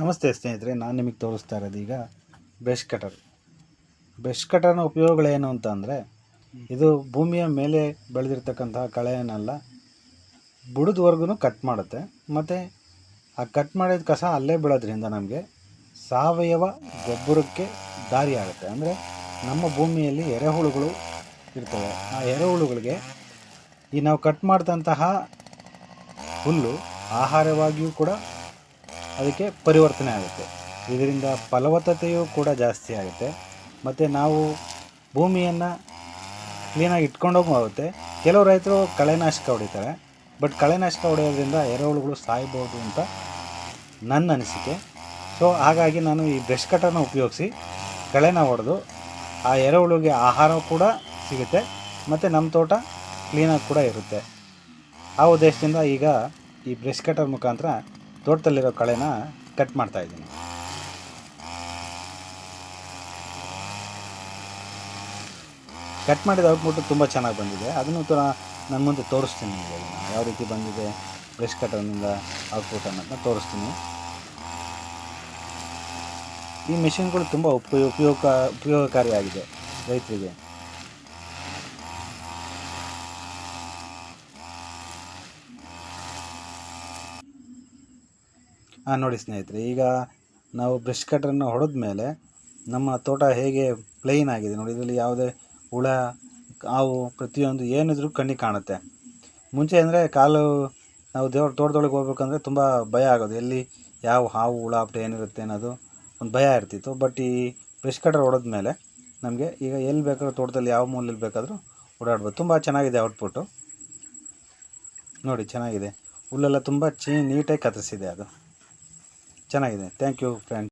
ನಮಸ್ತೆ ಸ್ನೇಹಿತರೆ, ನಾನು ನಿಮಗೆ ತೋರಿಸ್ತಾ ಇರೋದು ಈಗ ಬ್ರಷ್ ಕಟರ್ ಬ್ರಷ್ ಕಟರ್ನ ಉಪಯೋಗಗಳೇನು ಅಂತ ಅಂದರೆ, ಇದು ಭೂಮಿಯ ಮೇಲೆ ಬೆಳೆದಿರ್ತಕ್ಕಂತಹ ಕಳೆಯನ್ನೆಲ್ಲ ಬುಡದವರೆಗೂ ಕಟ್ ಮಾಡುತ್ತೆ. ಮತ್ತು ಆ ಕಟ್ ಮಾಡಿದ ಕಸ ಅಲ್ಲೇ ಬೀಳೋದ್ರಿಂದ ನಮಗೆ ಸಾವಯವ ಗೊಬ್ಬರಕ್ಕೆ ದಾರಿ ಆಗುತ್ತೆ. ಅಂದರೆ ನಮ್ಮ ಭೂಮಿಯಲ್ಲಿ ಎರೆಹುಳುಗಳು ಇರ್ತವೆ. ಆ ಎರೆಹುಳುಗಳಿಗೆ ಈ ನಾವು ಕಟ್ ಮಾಡಿದಂತಹ ಹುಲ್ಲು ಆಹಾರವಾಗಿಯೂ ಕೂಡ ಅದಕ್ಕೆ ಪರಿವರ್ತನೆ ಆಗುತ್ತೆ. ಇದರಿಂದ ಫಲವತ್ತತೆಯೂ ಕೂಡ ಜಾಸ್ತಿ ಆಗುತ್ತೆ. ಮತ್ತು ನಾವು ಭೂಮಿಯನ್ನು ಕ್ಲೀನಾಗಿ ಇಟ್ಕೊಂಡೋಗೂ ಆಗುತ್ತೆ. ಕೆಲವು ರೈತರು ಕಳೆನಾಶಕ ಹೊಡಿತಾರೆ. ಬಟ್ ಕಳೆನಾಶಕ ಹೊಡೆಯೋದ್ರಿಂದ ಎರೆಹುಳುಗಳು ಸಾಯ್ಬೋದು ಅಂತ ನನ್ನ ಅನಿಸಿಕೆ. ಸೊ ಹಾಗಾಗಿ ನಾನು ಈ ಬ್ರಷ್ ಕಟರ್ನ ಉಪಯೋಗಿಸಿ ಕಳೆನ ಹೊಡೆದು ಆ ಎರೆಹುಳುಗೆ ಆಹಾರ ಕೂಡ ಸಿಗುತ್ತೆ. ಮತ್ತು ನಮ್ಮ ತೋಟ ಕ್ಲೀನಾಗಿ ಕೂಡ ಇರುತ್ತೆ. ಆ ಉದ್ದೇಶದಿಂದ ಈಗ ಈ ಬ್ರಷ್ ಕಟರ್ ಮುಖಾಂತರ ತೋಟದಲ್ಲಿರೋ ಕಳೆನ ಕಟ್ ಮಾಡ್ತಾ ಇದ್ದೀನಿ. ಕಟ್ ಮಾಡಿದ ಔಟ್ಪುಟ್ ತುಂಬ ಚೆನ್ನಾಗಿ ಬಂದಿದೆ. ಅದನ್ನು ಕೂಡ ನನ್ನ ಮುಂದೆ ತೋರಿಸ್ತೀನಿ. ನಿಮಗೆ ಯಾವ ರೀತಿ ಬಂದಿದೆ ಬ್ರಷ್ ಕಟರ್ನಿಂದ ಔಟ್ಪುಟ್ ಅನ್ನೋದನ್ನ ತೋರಿಸ್ತೀನಿ. ಈ ಮೆಷಿನ್ಗಳು ತುಂಬ ಉಪಯೋಗ, ಉಪಯೋಗಕಾರಿಯಾಗಿದೆ ರೈತರಿಗೆ. ನೋಡಿ ಸ್ನೇಹಿತರೆ, ಈಗ ನಾವು ಬ್ರಷ್ ಕಟ್ರನ್ನು ಹೊಡೆದ ಮೇಲೆ ನಮ್ಮ ತೋಟ ಹೇಗೆ ಪ್ಲೈನ್ ಆಗಿದೆ ನೋಡಿ, ಇದರಲ್ಲಿ ಯಾವುದೇ ಹುಳ, ಹಾವು, ಪ್ರತಿಯೊಂದು ಏನಿದ್ರೂ ಕಣ್ಣಿಗೆ ಕಾಣುತ್ತೆ. ಮುಂಚೆ ಅಂದರೆ ಕಾಲು ನಾವು ದೇವ್ರ ತೋಟದೊಳಗೆ ಹೋಗ್ಬೇಕಂದ್ರೆ ತುಂಬ ಭಯ ಆಗೋದು. ಎಲ್ಲಿ ಯಾವ ಹಾವು, ಹುಳ ಅಪ್ಟ ಏನಿರುತ್ತೆ ಅನ್ನೋದು ಒಂದು ಭಯ ಇರ್ತಿತ್ತು. ಬಟ್ ಈ ಬ್ರಷ್ ಕಟ್ರ್ ಹೊಡೆದ ಮೇಲೆ ನಮಗೆ ಈಗ ಎಲ್ಲಿ ಬೇಕಾದ್ರೂ ತೋಟದಲ್ಲಿ ಯಾವ ಮೂಲಲ್ಲಿ ಬೇಕಾದರೂ ಓಡಾಡ್ಬೋದು. ತುಂಬ ಚೆನ್ನಾಗಿದೆ ಔಟ್ಪುಟ್ಟು ನೋಡಿ, ಚೆನ್ನಾಗಿದೆ. ಹುಲ್ಲೆಲ್ಲ ತುಂಬ ಚೀ ನೀಟಾಗಿ ಕತ್ತರಿಸಿದೆ ಅದು. ಚೆನ್ನಾಗಿದೆ. Thank you friend